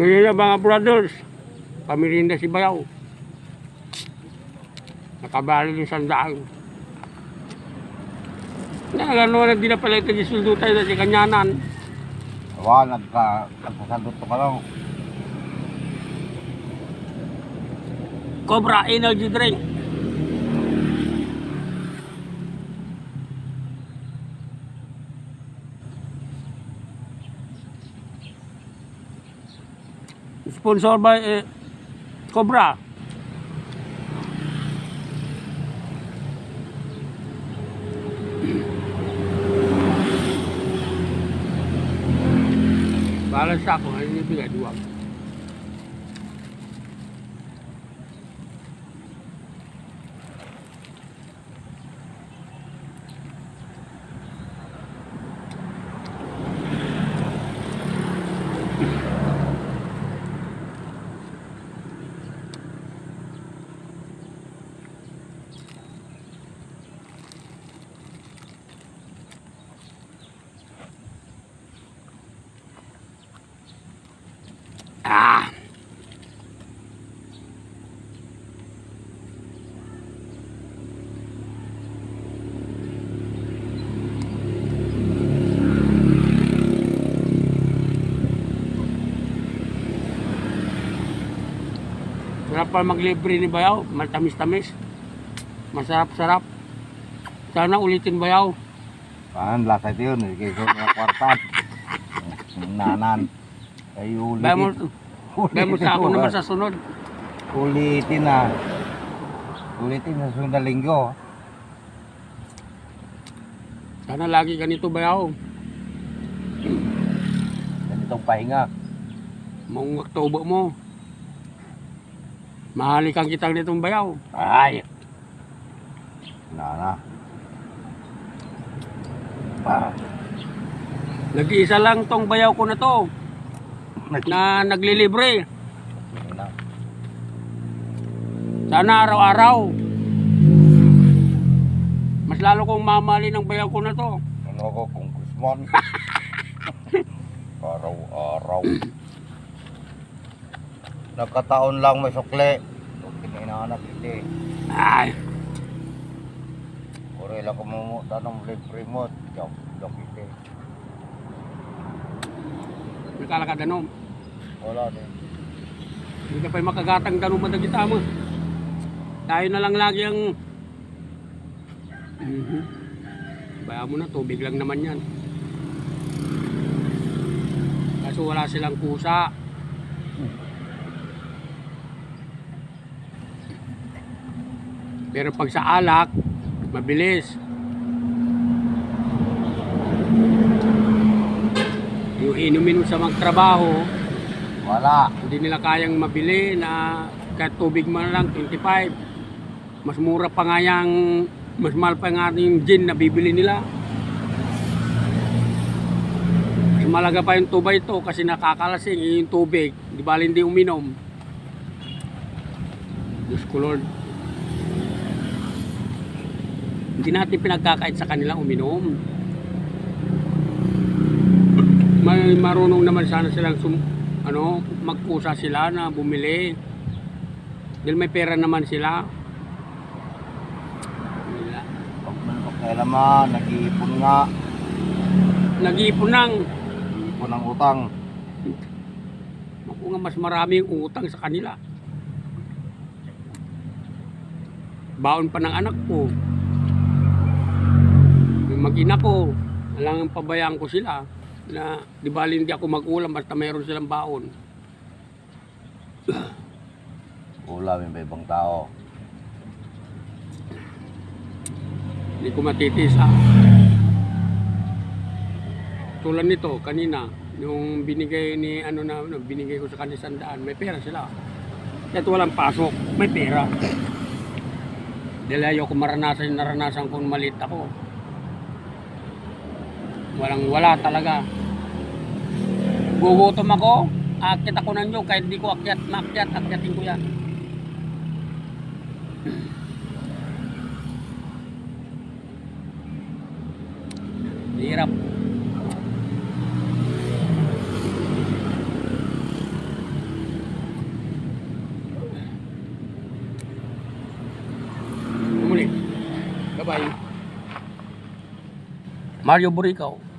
Ngayon na mga brothers, pamirinda si Bayaw. Nakabali ng sandaan. Na, ano na di na pala ito gisuldo tayo na si Kanyanan. Wa, nagka, nagkasandot ko ka lang. Cobra Energy Drink. Sponsor by eh, Cobra. Balas ako, ano yung bigay? Ah! Sarap pa maglibre ni Bayaw, matamis-tamis. Masarap-sarap. Sana ulitin Bayaw. Paano, lasa ito yun. Kaya kwartan. Nanan. Ay, Bayaw mo, ulitin. bayaw mo sa ako naman sa sunod. Ulitin na. Ulitin sa sunod na linggo. Sana lagi ganito Bayaw. Ganitong pahinga. Mong Oktober mo. Mahalikan kitang nitong bayaw. Ay! Nana. Ah. Nag-iisa lang tong bayaw ko na to na naglilibre. Na. Sana araw-araw. Mas lalo kong mamali ng bayaw ko na to. Ano ko kung kusmon? Araw-araw. Nagkataon lang may sukle. Kininahanap iti. Ay, Uri lang kumumu tanong libre mo. Jok iti. nakalakad ano. Wala din. Hindi ka pa makagatang tanong madagita mo. Tayo na lang lagi ang... Mhm. Bayaw mo na, tubig lang naman yan. Kaso wala silang kusa. Pero pag sa alak, mabilis. Yung inumin mo sa magtrabaho, Wala. hindi nila kayang mabili na kahit tubig man lang 25 mas mura pa nga yung mas mahal pa nga yung gin na bibili nila. Mas malaga pa yung tubay ito kasi nakakalasing yung tubig. Di bali hindi uminom. Diyos ko Lord. Hindi natin pinagkakait sa kanila uminom may marunong naman sana silang sum, ano, magkusa sila na bumili. Dahil may pera naman sila. Wala. Pag kailaman, nag-iipon nga. Nag-iipon ng, Nag-iipon ng utang. ako nga mas maraming utang sa kanila. Baon pa ng anak ko. Yung mag-ina ko, alang pabayaan ko sila na di bali hindi ako mag-ulam basta mayroon silang baon. Ulam yung ibang tao. Hindi ko matitis ha. Tulad nito, kanina, yung binigay ni, ano na, ano, binigay ko sa kanila sandaan, may pera sila. Kahit walang pasok, may pera. Dahil ayaw ko maranasan yung naranasan ko nung maliit ako. Walang wala talaga gugutom ako aakyat ako ng nyug kahit hindi ko akyat maakyat akyatin ko yan hirap Muli. Bye-bye. Mario Buricaw.